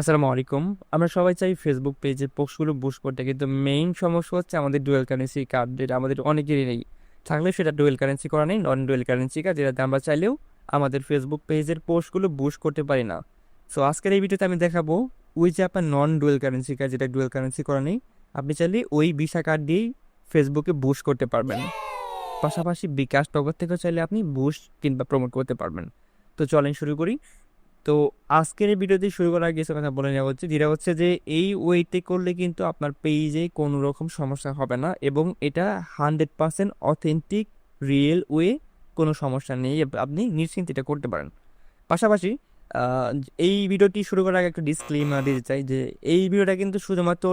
আসসালামু আলাইকুম। আমরা সবাই চাই ফেসবুক পেজে পোস্টগুলো বুস্ট করতে, কিন্তু মেইন সমস্যা হচ্ছে আমাদের ডুয়েল কারেন্সি কার্ড যেটা আমাদের অনেকেরই নেই। থাকলে সেটা ডুয়েল কারেন্সি করা নেই নন ডুয়েল কারেন্সি কার্ড যেটাতে আমরা চাইলেও আমাদের ফেসবুক পেজের পোস্টগুলো বুস্ট করতে পারি না। সো আজকের এই ভিডিওতে আমি দেখাবো ওই যে আপনার নন ডুয়েল কারেন্সি কার্ড যেটা ডুয়েল কারেন্সি করা নেই, আপনি চাইলে ওই ভিসা কার্ড দিয়েই ফেসবুকে বুস্ট করতে পারবেন। পাশাপাশি বিকাশ টগর থেকেও চাইলে আপনি বুস্ট কিংবা প্রমোট করতে পারবেন। তো চলেন শুরু করি। তো আজকের ভিডিওতে শুরু করার কিছু কথা বলে নেওয়া হচ্ছে। যেটা হচ্ছে যে, এই ওয়েতে করলে কিন্তু আপনার পেজে কোনো রকম সমস্যা হবে না এবং এটা hundred percent authentic real way কোনো সমস্যা নেই। আপনি নিশ্চিন্তে এটা করতে পারেন। পাশাপাশি এই ভিডিওটি শুরু করার আগে একটা ডিসক্লেমার দিতে চাই যে, এই ভিডিওটা কিন্তু শুধুমাত্র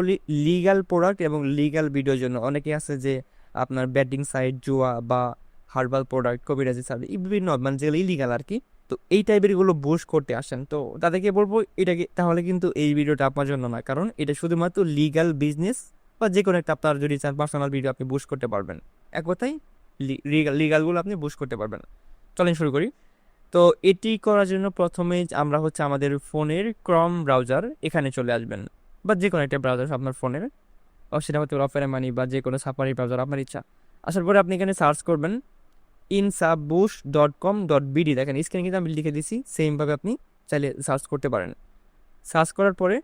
লিগাল প্রোডাক্ট এবং লিগাল ভিডিওর জন্য। অনেকে আছে যে, আপনার ব্যাটিং সাইট জুয়া বা হার্বাল প্রোডাক্ট কবিরাজি সার্ভিস বিভিন্ন মানে যেগুলো ইলিগাল আর কি তো এই টাইপের এগুলো করতে আসেন, তো তাদেরকে বলব এটাকে, তাহলে কিন্তু এই ভিডিওটা আপনার জন্য না কারণ এটা শুধুমাত্র লিগাল বিজনেস বা যে কোনো একটা আপনার যদি চান পার্সোনাল ভিডিও আপনি বুস্ট করতে পারবেন। এক কথায় লিগালগুলো আপনি বুস্ট করতে পারবেন। চলেন শুরু করি। তো এটি করার জন্য প্রথমে আমরা হচ্ছে আমাদের ফোনের ক্রম ব্রাউজার এখানে চলে আসবেন বা যে কোনো একটা ব্রাউজার আপনার ফোনের। সেটা হতে অফারে মানি বা যে কোনো সাফারি ব্রাউজার আপনার ইচ্ছা। আসার পরে আপনি এখানে সার্চ করবেন। ইনসাবুশ ডট কম ডট বিডি দেখেন স্ক্রিনে কিন্তু আমি লিখে দিছি সেমভাবে আপনি চাইলে সার্চ করতে পারেন। সার্চ করার পরে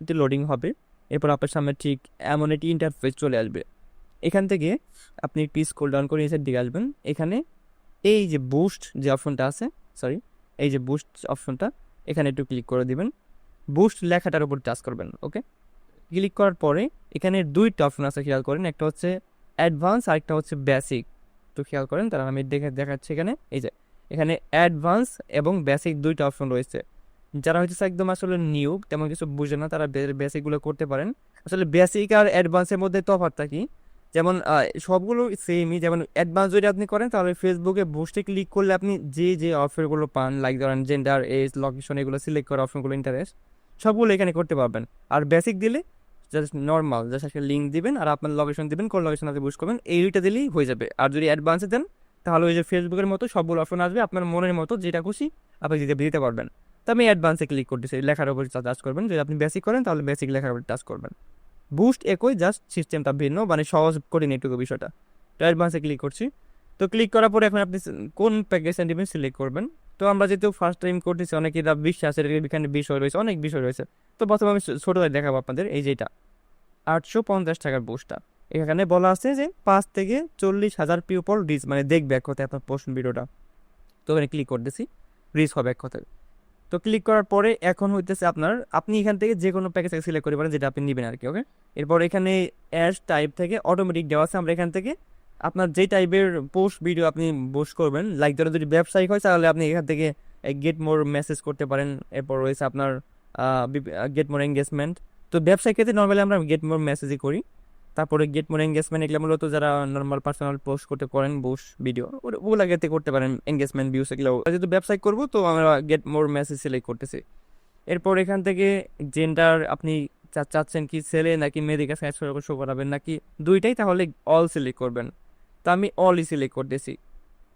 একটু লোডিং হবে, এরপর আপনার সামনে ঠিক এমন একটি ইন্টারফেস চলে আসবে। এখান থেকে আপনি একটু স্ক্রল ডাউন করে নিচের দিকে আসবেন। এখানে এই যে বুস্ট যে অপশনটা আছে সরি এই যে বুস্ট অপশনটা এখানে একটু ক্লিক করে দিবেন। বুস্ট লেখাটার উপর টাচ করবেন ওকে ক্লিক করার পরে এখানে দুইটা অপশন আছে, খেয়াল করেন। একটা হচ্ছে অ্যাডভান্স আর একটা হচ্ছে বেসিক একটু খেয়াল করেন, তারা আমি দেখে দেখাচ্ছি এখানে। এই যে, এখানে অ্যাডভান্স এবং বেসিক দুইটা অপশন রয়েছে। যারা হচ্ছে একদম আসলে নিউ তেমন কিছু বুঝে না, তারা বেসিকগুলো করতে পারেন। আসলে বেসিক আর অ্যাডভান্সের মধ্যে তফাৎটা কি? যেমন সবগুলো সেমই যেমন অ্যাডভান্স যদি আপনি করেন, তাহলে ফেসবুকে বুস্টে ক্লিক করলে আপনি যে যে অফারগুলো পান লাইক ধরেন জেন্ডার এজ লোকেশন এগুলো সিলেক্ট করা অপশনগুলো ইন্টারেস্ট সবগুলো এখানে করতে পারবেন। আর বেসিক দিলে জাস্ট নর্মাল জাস্ট একটা লিঙ্ক দিবেন আর আপনার লোকেশন দিবেন, কোন লোকেশন আপনি বুঝ করবেন, এই দুইটা দিলেই হয়ে যাবে। আর যদি অ্যাডভান্সে দেন, তাহলে ওই যে ফেসবুকের মতো সবগুলো অপশন আসবে, আপনার মনের মতো যেটা খুশি আপনি দিতে দিতে পারবেন। তো আমি অ্যাডভান্সে ক্লিক করতেছি লেখার উপর টাচ করবেন। যদি আপনি বেসিক করেন, তাহলে বেসিক লেখার উপর টাচ করবেন। বুস্ট একই জাস্ট সিস্টেমটা ভিন্ন মানে সহজ করিনি একটু বিষয়টা। তো অ্যাডভান্সে ক্লিক করছি। তো ক্লিক করার পরে এখন আপনি কোন প্যাকেজটা নেবেন সিলেক্ট করবেন। তো আমরা যেহেতু ফার্স্ট টাইম করতেছি অনেকে বিশ্বাসের এখানে বিষয় রয়েছে, অনেক বিষয় রয়েছে। তো প্রথমে আমি ছোটোটাই দেখাবো আপনাদের, এই যেটা আটশো পঞ্চাশ টাকার বুস্টটা এখানে বলা আছে যে পাঁচ থেকে চল্লিশ হাজার পিপল রিচ মানে দেখবে এক কথায় আপনার পোস্ট ভিডিওটা। তো এখানে ক্লিক করতেছি রিচ হবে এক কথায়। তো ক্লিক করার পরে এখন হইতেছে আপনার, আপনি এখান থেকে যে কোনো প্যাকেজ সিলেক্ট করতে পারেন, যেটা আপনি নেবেন আর কি ওকে এরপর এখানে অ্যাশ টাইপ থেকে অটোমেটিক দেওয়া আছে, আমরা এখান থেকে আপনার যে টাইপের পোস্ট ভিডিও আপনি পোস্ট করবেন লাইক ধরেন যদি ব্যবসায়িক হয়, তাহলে আপনি এখান থেকে গেট মোর মেসেজ করতে পারেন। এরপর রয়েছে আপনার গেট মোর এঙ্গেজমেন্ট তো ব্যবসায়িক ক্ষেত্রে নর্মালি আমরা গেট মোর মেসেজই করি। তারপরে গেট মোর এঙ্গেজমেন্ট এগুলো মূলত যারা নর্মাল পার্সোনাল পোস্ট করতে করেন বুস ভিডিও ওগুলো ক্ষেত্রে করতে পারেন এঙ্গেজমেন্ট ভিউস এগুলো। যেহেতু ব্যবসায়িক করব, তো আমরা গেট মোর মেসেজ সিলেক্ট করতেছি। এরপর এখান থেকে জেন্ডার আপনি চাচ্ছেন কি ছেলে নাকি মেয়েদের কাছে শো করাবেন নাকি দুইটাই তাহলে অল সিলেক্ট করবেন। তো আমি অলই সিলেক্ট করতেছি।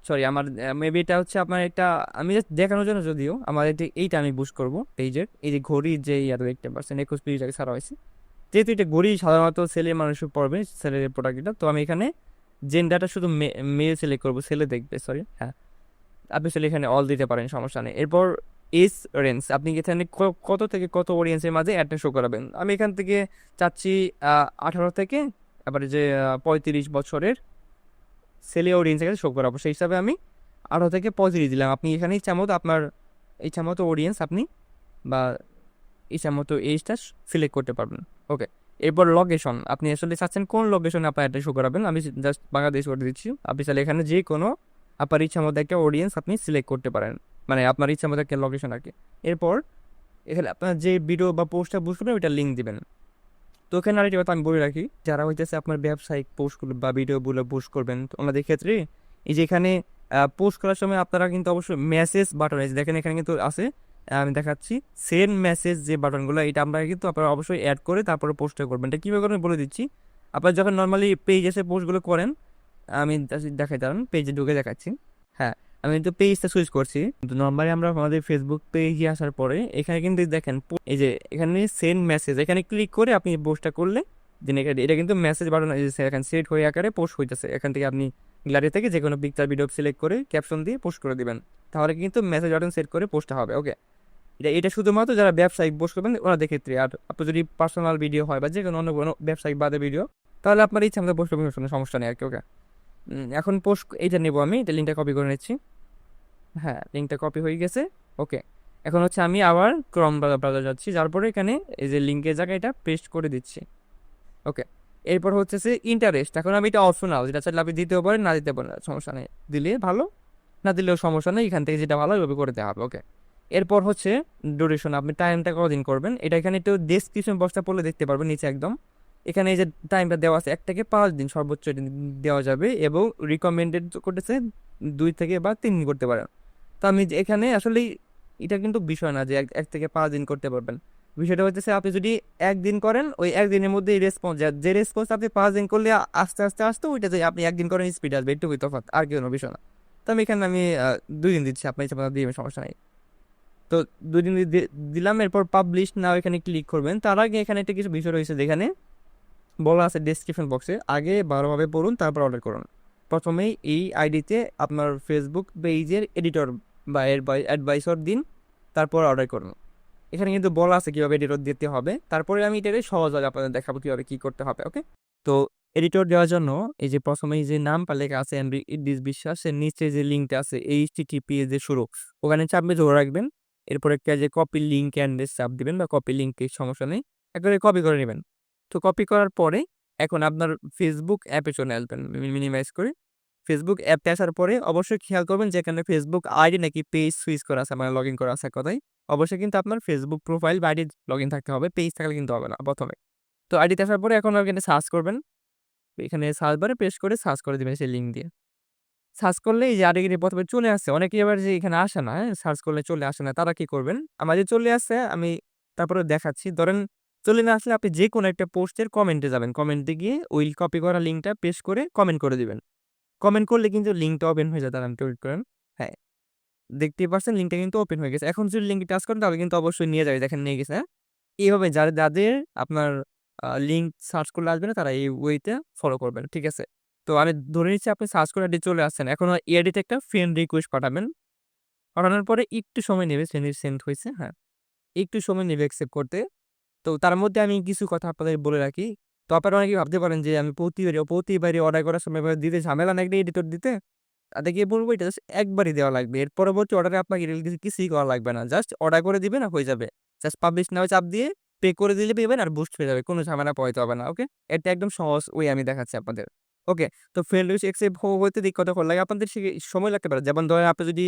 সরি আমার মেবি এটা হচ্ছে আপনার একটা, আমি জাস্ট দেখানোর জন্য যদিও আমার এইটা আমি বুস্ট করব পেজের এই যে ঘড়ি যে ইয়ার দেখতে পাচ্ছেন, একুশ পিস টাকা ছাড়া হয়েছে। যেহেতু এটা ঘড়ি, সাধারণত ছেলে মানুষ পড়বে, ছেলের প্রোডাক্ট এটা। তো আমি এখানে জেন্ডারটা শুধু মেয়ে সিলেক্ট করব, ছেলে দেখবে সরি হ্যাঁ। আপনি ছেলে এখানে অল দিতে পারেন, সমস্যা নেই। এরপর এস রেঞ্জ আপনি এখানে কত থেকে কত অডিয়েন্সের মাঝে অ্যাডটা শো করাবেন? আমি এখান থেকে চাচ্ছি আঠারো থেকে, এবারে যে পঁয়ত্রিশ বছরের ছেলে অডিয়েন্সের কাছে শো করাবো। সেই হিসাবে আমি আঠারো থেকে পজিটিভ দিলাম। আপনি এখানে ইচ্ছা মতো আপনার ইচ্ছা মতো অডিয়েন্স আপনি বা ইচ্ছা মতো এইজটা সিলেক্ট করতে পারবেন। ওকে এরপর লোকেশন আপনি আসলে চাচ্ছেন কোন লোকেশনে আপনার অ্যাড্রেস শো করাবেন? আমি জাস্ট বাংলাদেশ করে দিচ্ছি। আপনি চাইলে এখানে যে কোনো আপনার ইচ্ছা মতো একটা অডিয়েন্স আপনি সিলেক্ট করতে পারেন। মানে আপনার ইচ্ছা মতো একটা লোকেশন আর কি। এরপর এখানে আপনার যে ভিডিও বা পোস্টটা বুঝ করবেন, ওইটা লিঙ্ক দিবেন। তো এখানে আরেকটি কথা আমি বলে রাখি, যারা হইতেছে আপনার ব্যবসায়িক পোস্টগুলো বা ভিডিওগুলো পোস্ট করবেন ওনাদের ক্ষেত্রে এই যে এখানে পোস্ট করার সময় আপনারা কিন্তু অবশ্যই মেসেজ বাটন আছে দেখেন এখানে কিন্তু আছে আমি দেখাচ্ছি সেন্ড মেসেজ যে বাটনগুলো এটা আমরা কিন্তু আপনারা অবশ্যই অ্যাড করে তারপরে পোস্টটা করবেন। এটা কীভাবে করবেন বলে দিচ্ছি, আপনারা যখন নর্মালি পেজ এসে পোস্টগুলো করেন, আমি দেখাই দাঁড়ান পেজে ঢুকে দেখাচ্ছি। হ্যাঁ আমি কিন্তু পেজটা সুইচ করছি। কিন্তু নম্বরে আমরা আমাদের ফেসবুক পেজে আসার পরে এখানে কিন্তু দেখেন, এই যে এখানে সেন্ড মেসেজ এখানে ক্লিক করে আপনি পোস্টটা করলে দেন এখানে এটা কিন্তু মেসেজ বাটন এখানে সেট হয়ে আকারে পোস্ট হইতেছে। এখান থেকে আপনি গ্যালারি থেকে যে কোনো পিকচার ভিডিও সিলেক্ট করে ক্যাপশন দিয়ে পোস্ট করে দিবেন। তাহলে কিন্তু মেসেজ বাটন সেট করে পোস্ট হবে ওকে এটা এটা শুধুমাত্র যারা ব্যবসায়িক পোস্ট করবেন ওনাদের ক্ষেত্রে আর আপনার যদি পার্সোনাল ভিডিও হয় বা যে কোনো অন্য কোনো ব্যবসায়িক বাদে ভিডিও তাহলে আপনার ইচ্ছা আমাদের পোস্ট করবেন সমস্যা নেই আর কি ওকে এখন পোস্ট এইটা নেব আমি, এটা লিঙ্কটা কপি করে নিচ্ছি। হ্যাঁ লিঙ্কটা কপি হয়ে গেছে। ওকে এখন হচ্ছে আমি আবার ক্রম ব্রাউজার যাচ্ছি, যার পরে এখানে এই যে লিঙ্কের জায়গায় এটা পেস্ট করে দিচ্ছি। ওকে এরপর হচ্ছে সে ইন্টারেস্ট এখন আমি এটা অপশনাল যেটা চাইলে আপনি দিতেও পারেন, না দিতে পারেন, সমস্যা নেই। দিলে ভালো, না দিলেও সমস্যা নেই, এখান থেকে যেটা ভালো ওইভাবে করে দেওয়া হবে ওকে এরপর হচ্ছে ডিউরেশন আপনি টাইমটা কতদিন করবেন, এটা এখানে একটু ডেসক্রিপশন বক্সটা পড়লে দেখতে পারবেন, নিচে একদম। এখানে এই যে টাইমটা দেওয়া আছে, এক থেকে পাঁচ দিন সর্বোচ্চ দেওয়া যাবে, এবং রিকমেন্ডেড করতেছে দুই থেকে বা তিন দিন করতে পারেন। তো আমি এখানে আসলে এটা কিন্তু বিষয় না যে এক থেকে পাঁচ দিন করতে পারবেন। বিষয়টা হচ্ছে আপনি যদি একদিন করেন, ওই একদিনের মধ্যে রেসপন্স যে রেসপন্স আপনি পাঁচ দিন করলে আস্তে আস্তে আস্তে ওইটা যে আপনি একদিন করেন স্পিড আসবে একটু তফাৎ, আর কি কোনো বিষয় না। তো আমি এখানে আমি দুই দিন দিচ্ছি আপনি দিবেন, সমস্যা নেই। তো দুই দিন দিলাম, এরপর পাবলিশ নাও এখানে ক্লিক করবেন। তার আগে এখানে একটা কিছু বিষয় রয়েছে যেখানে বলা আছে ডেসক্রিপশন বক্সে আগে ভালোভাবে পড়ুন, তারপর অর্ডার করুন। প্রথমেই এই আইডিতে আপনার ফেসবুক পেজের এডিটর বা এর অ্যাডভাইসর দিন, তারপর অর্ডার করুন এখানে কিন্তু বলা আছে কীভাবে এডিটর দিতে হবে। তারপরে আমি এটাকে সহজভাবে আপনাদের দেখাবো কীভাবে কী করতে হবে ওকে তো এডিটর দেওয়ার জন্য এই যে প্রথমে এই যে নামটা লেখা আছে এমবি ইডিস বিশ্বাস এর নিচে যে লিঙ্কটা আছে এইচ টি টিটিপি যে শুরু, ওখানে চাপে ধরে রাখবেন। এরপর একটা যে কপি লিঙ্ক অ্যান্ড্রেস চাপ দিবেন বা কপি লিঙ্কের সমস্যা নেই, একবারে কপি করে নেবেন। তো কপি করার পরে এখন আপনার ফেসবুক অ্যাপে চলে আসবেন মিনিমাইজ করে। ফেসবুক অ্যাপে আসার পরে অবশ্যই খেয়াল করবেন যে এখানে ফেসবুক আইডি নাকি পেজ সুইচ করা আছে মানে লগ ইন করা আছে কথায় অবশ্যই কিন্তু আপনার ফেসবুক প্রোফাইল বা আইডি লগ ইন থাকতে হবে পেজ থাকলে কিন্তু হবে না প্রথমে। তো আইডিতে আসার পরে এখন এখানে সার্চ করবেন। এখানে সার্চ বারে প্রেস করে সার্চ করে দিবেন সেই লিঙ্ক দিয়ে। সার্চ করলে এই যে আইডি প্রথমে চলে আসে অনেকেই আবার যে এখানে আসে না হ্যাঁ সার্চ করলে চলে আসে না, তারা কি করবেন? আমার যে চলে আসছে আমি তারপরে দেখাচ্ছি। ধরেন চলে না আসলে আপনি যে কোনো একটা পোস্টের কমেন্টে যাবেন। কমেন্টে গিয়ে ওই কপি করা লিঙ্কটা পেস্ট করে কমেন্ট করে দিবেন। কমেন্ট করলে কিন্তু লিঙ্কটা ওপেন হয়ে যায় দাঁড়ান ক্লিক করেন। হ্যাঁ দেখতেই পাচ্ছেন লিঙ্কটা কিন্তু ওপেন হয়ে গেছে। এখন যদি লিঙ্কটা টাচ করেন, তাহলে কিন্তু অবশ্যই নিয়ে যাবে, দেখেন নিয়ে গেছে হ্যাঁ। এইভাবে যাদের যাদের আপনার লিঙ্ক সার্চ করলে আসবে না, তারা এই ওয়েতে ফলো করবেন, ঠিক আছে? তো আমি ধরে নিচ্ছি, আপনি সার্চ করে এটি চলে আসছেন। এখন এডিতে একটা ফ্রেন্ড রিকোয়েস্ট পাঠাবেন। পাঠানোর পরে একটু সময় নেবে সেন্ড সেন্ড হয়েছে হ্যাঁ। একটু সময় নেবে অ্যাকসেপ্ট করতে। তো তার মধ্যে আমি কিছু কথা আপনাদের বলে রাখি। তো আপনারা অনেকে ভাবতে পারেন যে, আমি প্রতিবারই প্রতিবারই অর্ডার করার সময় দিতে ঝামেলা না একটা এডিটর দিতে? তাদেরকে বলব, এটা জাস্ট একবারই দেওয়া লাগবে। এর পরবর্তী অর্ডারে আপনাকে কিছুই করা লাগবে না। জাস্ট অর্ডার করে দিবেন আর হয়ে যাবে। জাস্ট পাবলিশ নামে চাপ দিয়ে পে করে দিলে পেবেন আর বুস্ট হয়ে যাবে। কোনো ঝামেলা পড়াইতে হবে না ওকে এটা একদম সহজ ওই আমি দেখাচ্ছি আপনাদের। ওকে তো ফ্রেন্ড লিস্ট এক্সেপ্ট হতে দিক কতক্ষণ লাগে। আপনাদের সময় লাগতে পারে। যেমন ধরেন আপনি যদি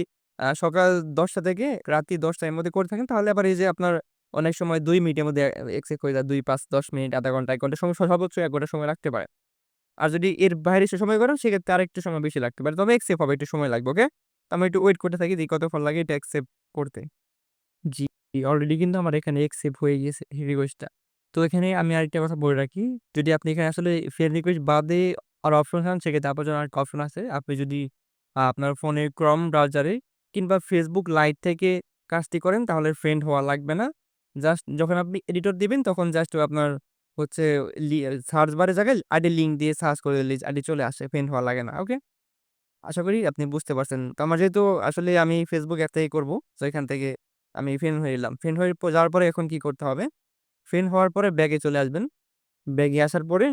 সকাল দশটা থেকে রাত্রি দশটার মধ্যে করে থাকেন, তাহলে আবার এই যে আপনার অনেক সময় দুই মিনিটের মধ্যে এক্সেপ্ট হয়ে যায়, দুই, পাঁচ, দশ মিনিট, আধা ঘণ্টা, এক ঘণ্টা সময়, সর্বোচ্চ এক ঘণ্টা সময় লাগতে পারে। আর যদি এর বাইরে সে সময় করেন, সেক্ষেত্রে আর একটু সময় বেশি লাগতে পারে। তবে এক্সেপ হবে, একটু সময় লাগবে ওকে আমি একটু ওয়েট করতে থাকি যে কত ফল লাগে এটা অ্যাকসেপ্ট করতে। জি অলরেডি কিন্তু আমার এখানে অ্যাকসেপ্ট হয়ে গেছে রিকোয়েস্টটা তো এখানে আমি আরেকটা কথা বলে রাখি, যদি আপনি এখানে আসলে ফ্রেন্ড রিকোয়েস্ট বাদে আর অপশন চান, সেক্ষেত্রে আপনার জন্য আরেকটা অপশন আছে। আপনি যদি আপনার ফোনে ক্রম ব্রাউজারে কিংবা ফেসবুক লাইট থেকে কাজটি করেন, তাহলে ফ্রেন্ড হওয়া লাগবে না। জাস্ট যখন আপনি এডিটর দিবেন, তখন জাস্ট আপনার হচ্ছে সার্চ বারে জায়গায় আইডি লিঙ্ক দিয়ে সার্চ করে দিলে আইডি চলে আসে ফ্রেন্ড হওয়া লাগে না ওকে আশা করি আপনি বুঝতে পারছেন। আমার যেহেতু আসলে আমি ফেসবুক অ্যাপ থেকে করব তো এখান থেকে আমি ফ্রেন্ড হয়ে এলাম। ফ্রেন্ড হয়ে যাওয়ার পরে এখন কি করতে হবে? ফ্রেন্ড হওয়ার পরে ব্যাগে চলে আসবেন। ব্যাগে আসার পরে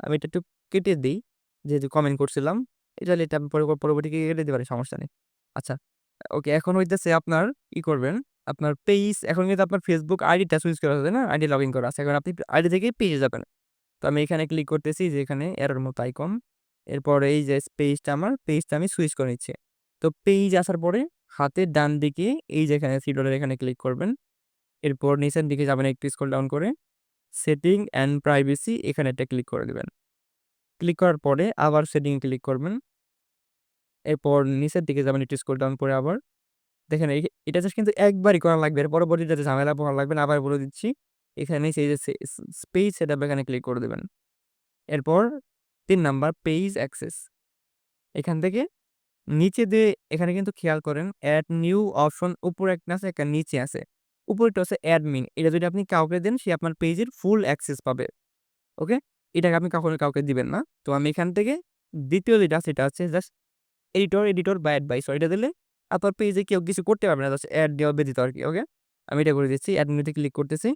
আমি এটা একটু কেটে দিই, যেহেতু কমেন্ট করছিলাম। এটা এটা আমি পরে পরবর্তী কেটে দিতে পারি? সমস্যা নেই। আচ্ছা। ওকে, এখন হইতেছে আপনার কি করবেন, আপনার পেজ এখন কিন্তু আপনার ফেসবুক আইডিটা সুইচ করা আছে না? আইডি লগ ইন করা আছে। এখন আপনি আইডি থেকে পেজে যাবেন। তো আমি এখানে ক্লিক করতেছি যে এখানে এরর মতো আইকন এরপর এই যে পেজটা আমার পেজটা আমি সুইচ করে নিচ্ছি। তো পেজ আসার পরে হাতের ডান দিকে এই যে এখানে ডটের এখানে ক্লিক করবেন। এরপর নিচের দিকে যাবেন একটু স্ক্রল ডাউন করে। সেটিং অ্যান্ড প্রাইভেসি এখানে একটা ক্লিক করে দেবেন। ক্লিক করার পরে আবার সেটিং ক্লিক করবেন। এরপর নিচের দিকে যাবেন একটু স্ক্রল ডাউন করে আবার। দেখেন এটা জাস্ট কিন্তু একবারই করা লাগবে। এর পরবর্তীতে ঝামেলা পোহার লাগবে আবার বলে দিচ্ছি। এখানে সেই যে পেজ সেটা এখানে ক্লিক করে দেবেন। এরপর তিন নাম্বার পেজ অ্যাক্সেস এখান থেকে নিচে দিয়ে এখানে কিন্তু খেয়াল করেন অ্যাড নিউ অপশন উপরে একটা আছে, একটা নিচে আছে। উপরেটা হচ্ছে অ্যাডমিন এটা যদি আপনি কাউকে দেন, সে আপনার পেজের ফুল অ্যাক্সেস পাবে। ওকে এটাকে আপনি কখনো কাউকে দিবেন না। তো আমি এখান থেকে দ্বিতীয় যেটা, সেটা হচ্ছে জাস্ট এডিটর এডিটর বা অ্যাডভাইসর এটা দিলে আপনার পেজে কেউ কিছু করতে পারবে না জাস্ট অ্যাড দেওয়া ব্যতীত আর কি ওকে আমি এটা করে দিচ্ছি অ্যাডমিনিতে ক্লিক করতেছি।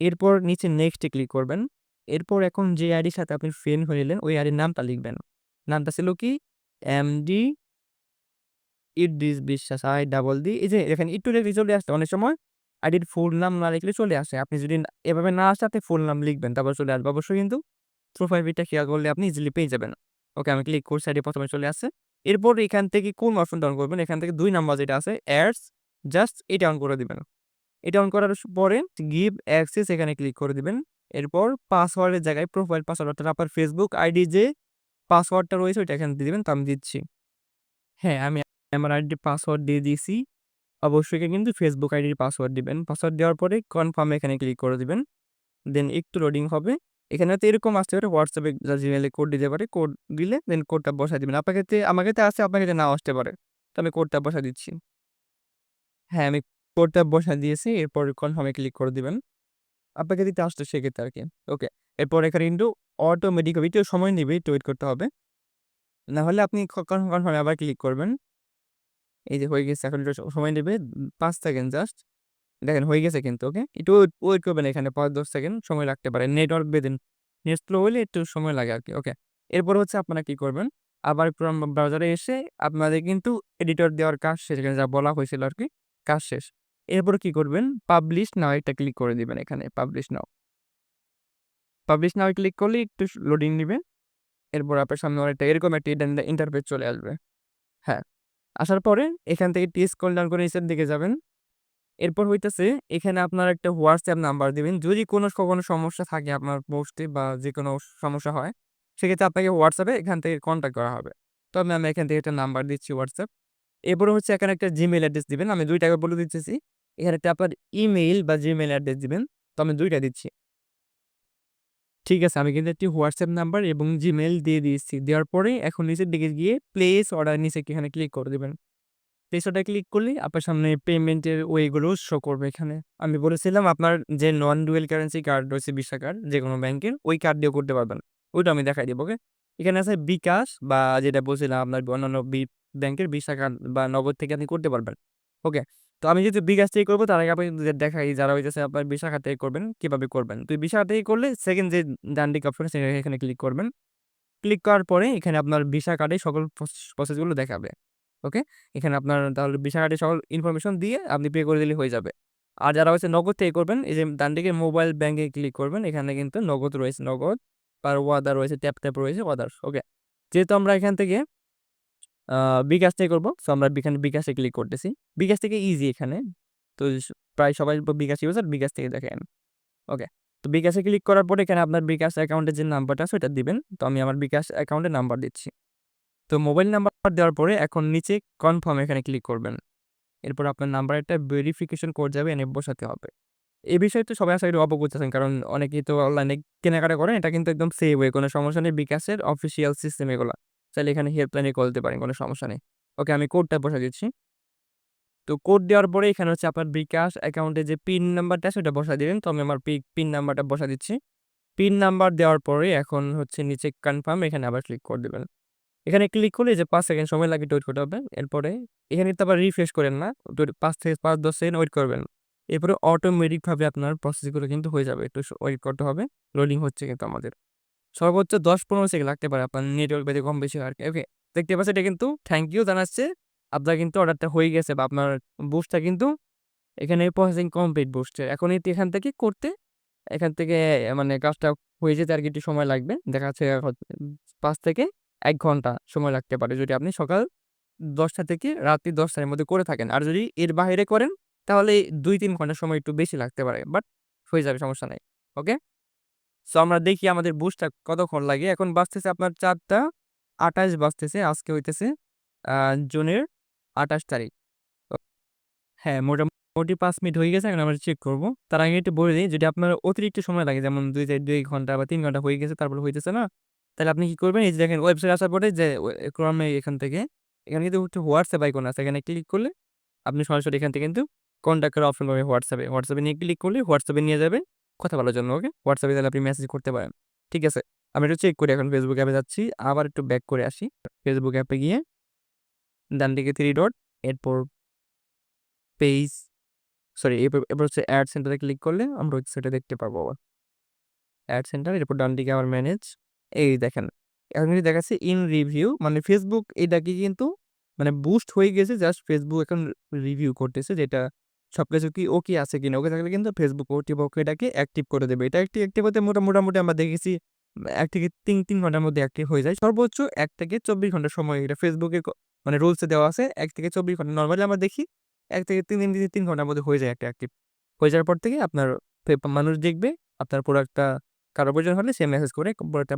এরপর নিচে নেক্সটে ক্লিক করবেন। এরপর এখন যে আইডির সাথে আপনি ফ্রেন্ড হয়ে নিলেন, ওই আইডির নামটা লিখবেন। নামটা ছিল কি? এমডি ইডিস বিশ্বাস আই ডাবল ডি এই যে এখানে একটু লিখলে চলে আসছে অনেক সময় আইডির ফুল নাম না লিখলে চলে আসে। আপনি যদি এভাবে না আসে, আপনি ফুল নাম লিখবেন, তারপর চলে আসবে। অবশ্যই কিন্তু প্রোফাইল পিকটা খেয়াল করলে আপনি ইজিলি পেয়ে যাবেন। ওকে আমি ক্লিক করছি আইডি প্রথমে চলে আসছে এরপর এখান থেকে কোন অপশনটা অন করবেন? এখান থেকে দুই নাম্বার যেটা আছে অ্যাডস জাস্ট এটা অন করে দিবেন। এটা অন করার পরে গিভ অ্যাক্সেস এখানে ক্লিক করে দিবেন। এরপর পাসওয়ার্ডের জায়গায় প্রোফাইল পাসওয়ার্ড আপনার ফেসবুক আইডি যে পাসওয়ার্ডটা রয়েছে ওইটা এখানে দিয়ে দিবেন, তো আমি দিচ্ছি। হ্যাঁ আমি আমার আইডি পাসওয়ার্ড দিয়ে দিয়েছি। অবশ্যই কিন্তু ফেসবুক আইডির পাসওয়ার্ড দিবেন। পাসওয়ার্ড দেওয়ার পরে কনফার্ম এখানে ক্লিক করে দিবেন। দেন একটু লোডিং হবে। এখানে তো এরকম আসতে পারে হোয়াটসঅ্যাপে যা জিমেলে কোড দিতে পারে কোড দিলে দেন কোডটা বসাই দিবেন। আপনার ক্ষেত্রে আমার ক্ষেত্রে আসে আপনার ক্ষেত্রে নাও আসতে পারে, তো আমি কোডটা বসা দিচ্ছি। হ্যাঁ আমি কোডটা বসা দিয়েছি, এরপর কনফার্মে ক্লিক করে দিবেন। আপনাকে দিতে আসতো সেক্ষেত্রে আর কি ওকে এরপর এখানে কিন্তু অটোমেটিক হবে, একটু সময় নেবে, একটু ওয়েট করতে হবে। না হলে আপনি কনফার্মে আবার ক্লিক করবেন। এই যে হয়ে গেছে, এখন সময় নেবে, পাঁচ সেকেন্ড জাস্ট দেখেন হয়ে গেছে কিন্তু, ওকে? একটু ওয়েট করবেন এখানে পাঁচ, দশ সেকেন্ড, সময় লাগতে পারে। নেটওয়ার্ক বেদিন নেট স্লো হলে একটু সময় লাগে আর কি ওকে? এরপর হচ্ছে আপনারা কি করবেন? আবার ক্রোম ব্রাউজারে এসে আপনাদের কিন্তু এডিটর দেওয়ার কাজ শেষ, এখানে যা বলা হয়েছিল আর কি কাজ শেষ। এরপর কি করবেন? পাবলিশ নাও একটা ক্লিক করে দিবেন এখানে, publish now. Publish now click করলে একটু লোডিং নেবে এরপর আপনার সামনে অনেকটা এরকম একটা ইন্টারফেস চলে আসবে। হ্যাঁ আসার পরে এখান থেকে টি স্কল ডাউন করে নিচের দিকে যাবেন। এরপর হইতেছে, এখানে আপনার একটা হোয়াটসঅ্যাপ নাম্বার দিবেন। যদি কোনো কোনো সমস্যা থাকে আপনার পোস্টে বা যে কোনো সমস্যা হয়, সেক্ষেত্রে আপনাকে হোয়াটসঅ্যাপে এখান থেকে কন্ট্যাক্ট করা হবে। তো আমি আমি এখান থেকে একটা নাম্বার দিচ্ছি হোয়াটসঅ্যাপ। এরপরে হচ্ছে এখানে একটা জিমেল অ্যাড্রেস দিবেন। আমি দুইটা বলে দিতেছি। এখানে একটা আপনার ইমেইল বা জিমেল অ্যাড্রেস দিবেন। তো আমি দুইটা দিচ্ছি। ঠিক আছে, আমি কিন্তু একটি হোয়াটসঅ্যাপ নাম্বার এবং জিমেল দিয়ে দিয়েছি। দেওয়ার পরে এখন নিচের দিকে গিয়ে প্লেস অর্ডার নিচে এখানে ক্লিক করে দেবেন। অর্ডার ক্লিক করলে আপনার সামনে পেমেন্টের ওয়েগুলো শো করবে এখানে। আমি বলেছিলাম আপনার যে নন ডুয়েল কারেন্সি কার্ড রয়েছে ভিসা কার্ড যে কোনো ব্যাংকের ওই কার্ড দিয়েও করতে পারবেন। ওইটা আমি দেখাই দিব ওকে এখানে আছে বিকাশ বা যেটা বলছিলাম আপনার অন্যান্য ব্যাংকের ভিসা কার্ড বা নগদ থেকে আপনি করতে পারবেন ওকে তো আমি যেহেতু বিকাশ থেকে করব, তার আগে আপনি দেখাই যারা হইতেছে আপনার ভিসা খাত থেকে করবেন, কীভাবে করবেন? তো খাত থেকে করলে সেকেন্ড যে ডান দিক অপশন এখানে ক্লিক করবেন। ক্লিক করার পরে এখানে আপনার ভিসা কার্ডে সকল প্রসেসগুলো দেখাবে। ওকে? এখানে আপনার তাহলে ভিসা সকল ইনফরমেশন দিয়ে আপনি পে করে দিলে হয়ে যাবে। আর যারা হচ্ছে নগদ থেকে করবেন, এই যে ডান দিকে মোবাইল ব্যাঙ্কে ক্লিক করবেন, এখানে কিন্তু নগদ রয়েছে, নগদ আর ওয়াদার রয়েছে ট্যাপ ট্যাপ রয়েছে ওয়াদার্স ওকে? যেহেতু আমরা এখান থেকে বিকাশ থেকে করব সো আমরা এখানে বিকাশে ক্লিক করতেছি। বিকাশ থেকে ইজি এখানে। তো প্রায় সবাই বিকাশ ইউজার বিকাশ থেকে দেখেন, ওকে? তো বিকাশে ক্লিক করার পরে এখানে আপনার বিকাশ অ্যাকাউন্টের যে নাম্বারটা আছে ওটা দিবেন। তো আমি আমার বিকাশ অ্যাকাউন্টের নাম্বার দিচ্ছি। তো মোবাইল নাম্বার দেওয়ার পরে এখন নিচে কনফার্ম এখানে ক্লিক করবেন। এরপর আপনার নাম্বার একটা ভেরিফিকেশন কোড যাবে, এনে বসাতে হবে। এই বিষয়ে তো সবাই আসলে অবগত আছেন, কারণ অনেকেই তো অনলাইনে কেনাকাটা করেন, এটা কিন্তু একদম সেভ হয়ে কোনো সমস্যা নেই, বিকাশের অফিসিয়াল সিস্টেম এগুলো। চাইলে এখানে হেল্পলাইনে কল দিতে পারেন, কোনো সমস্যা নেই। ওকে আমি কোডটা বসা দিচ্ছি। তো কোড দেওয়ার পরে এখানে হচ্ছে আপনার বিকাশ অ্যাকাউন্টে যে পিন নাম্বারটা সেটা বসা দিবেন। তো আমি আমার পিন নাম্বারটা বসা দিচ্ছি। পিন নাম্বার দেওয়ার পরে এখন হচ্ছে নিচে কনফার্ম এখানে আবার ক্লিক করে দেবেন। এখানে ক্লিক করলে যে পাঁচ সেকেন্ড সময় লাগে ওয়েট করতে হবে। এরপরে এখানে তো আবার রিফ্রেশ করেন না। পাঁচ থেকে পাঁচ, দশ সেকেন্ড ওয়েট করবেন। এরপরে অটোমেটিকভাবে আপনার প্রসেসগুলো কিন্তু হয়ে যাবে। একটু ওয়েট করতে হবে। লোডিং হচ্ছে কিন্তু আমাদের। সর্বোচ্চ দশ পনেরো সেকেন্ড লাগতে পারে আপনার নেটওয়ার্ক বেঁধে কম বেশি আর কি ওকে দেখতে পাচ্ছি এটা কিন্তু থ্যাংক ইউ জানাচ্ছে। আপনার কিন্তু অর্ডারটা হয়ে গেছে বা আপনার বুস্টটা কিন্তু এখানে প্রসেসিং কমপ্লিট বুস্টের এখন এখান থেকে করতে, এখান থেকে মানে কাজটা হয়ে যেতে আর কি একটু সময় লাগবে। দেখা যাচ্ছে পাঁচ থেকে এক ঘণ্টা সময় লাগতে পারে যদি আপনি সকাল দশটা থেকে রাত্রি দশটার মধ্যে করে থাকেন। আর যদি এর বাইরে করেন, তাহলে দুই তিন ঘণ্টা সময় একটু বেশি লাগতে পারে, বাট হয়ে যাবে, সমস্যা নেই, ওকে? সো আমরা দেখি আমাদের বুস্টটা কতক্ষণ লাগে। এখন বাঁচতেছে আপনার চারটা আঠাশ, বাজতেছে, আজকে হইতেছে জুনের আঠাশ তারিখ। হ্যাঁ মোটামুটি পাঁচ মিনিট হয়ে গেছে, এখন আমরা চেক করব। তার আগে একটু বলে দিই, যদি আপনার অতিরিক্ত সময় লাগে, যেমন দুই দুই ঘণ্টা বা তিন ঘণ্টা হয়ে গেছে, তারপর হইতেছে না তাহলে আপনি কি করবেন? এই যে দেখেন ওয়েবসাইট আসার পরে যে ক্রমে এখান থেকে, এখানে কিন্তু হচ্ছে হোয়াটসঅ্যাপ আইকন আছে। এখানে ক্লিক করলে আপনি সরাসরি এখান থেকে কিন্তু কন্ট্যাক্ট করার অপশন পাবেন হোয়াটসঅ্যাপে হোয়াটসঅ্যাপে নিয়ে ক্লিক করলে হোয়াটসঅ্যাপে নিয়ে যাবেন কথা বলার জন্য ওকে হোয়াটসঅ্যাপে তাহলে আপনি মেসেজ করতে পারেন। ঠিক আছে? আমি একটু চেক করি এখন ফেসবুক অ্যাপে যাচ্ছি। আবার একটু ব্যাক করে আসি। ফেসবুক অ্যাপে গিয়ে ডান দিকে থ্রি ডট এরপর পেজ সরি এরপর হচ্ছে অ্যাড সেন্টারে ক্লিক করলে আমরা ওয়েবসাইটে দেখতে পারব আবার। অ্যাড সেন্টার এরপর ডান দিকে আবার ম্যানেজ এই দেখেন, এখন কিন্তু দেখাচ্ছে ইন রিভিউ মানে ফেসবুক এটাকে কিন্তু মানে বুস্ট হয়ে গেছে জাস্ট ফেসবুক এখন রিভিউ করতেছে, যেটা সব কিছু কি ওকে আছে কিনা ওকে থাকলে কিন্তু ফেসবুক কর্তৃপক্ষ এটাকে অ্যাক্টিভ করে দেবে। এটা একটি অ্যাক্টিভ হতে মোটা মোটামুটি আমরা দেখেছি, এক থেকে তিন তিন ঘণ্টার মধ্যে অ্যাক্টিভ হয়ে যায়। সর্বোচ্চ এক থেকে চব্বিশ ঘণ্টার সময় এটা ফেসবুকে মানে রুলসে দেওয়া আছে, এক থেকে চব্বিশ ঘণ্টা। নর্মালি আমরা দেখি, এক থেকে তিন দিন তিন ঘণ্টার মধ্যে হয়ে যায় একটা অ্যাক্টিভ হয়ে যাওয়ার পর থেকে আপনার মানুষ দেখবে, আপনার প্রোডাক্টটা কারও প্রয়োজন হলে সে মেসেজ করে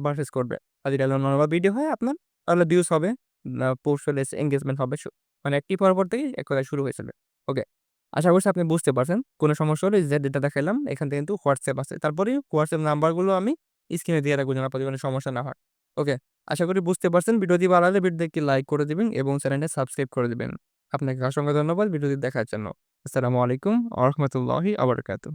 পারচেস করবে। আর যেটা নর্মাল ভিডিও হয়, আপনার তাহলে ভিউজ হবে পোস্ট হলে এঙ্গেজমেন্ট হবে মানে অ্যাক্টিভ হওয়ার পর থেকেই এক কথায় শুরু হয়েছিল ওকে আশা করছি আপনি বুঝতে পারছেন। কোনো সমস্যা হলে যে ডেটা দেখালাম এখান থেকে কিন্তু হোয়াটসঅ্যাপ আছে। তারপরে হোয়াটসঅ্যাপ নাম্বারগুলো আমি স্ক্রিনে দিয়ে রাখব যেন আপনাদের কোনো সমস্যা না হয়। ওকে আশা করি বুঝতে পারছেন। ভিডিওটি ভালো লাগলে ভিডিওটি একটি লাইক করে দিবেন এবং চ্যানেলটা সাবস্ক্রাইব করে দিবেন। আপনাকে অসংখ্য ধন্যবাদ ভিডিওটি দেখার জন্য। আসসালামু আলাইকুম আ রহমতুল্লাহি আবরকাতু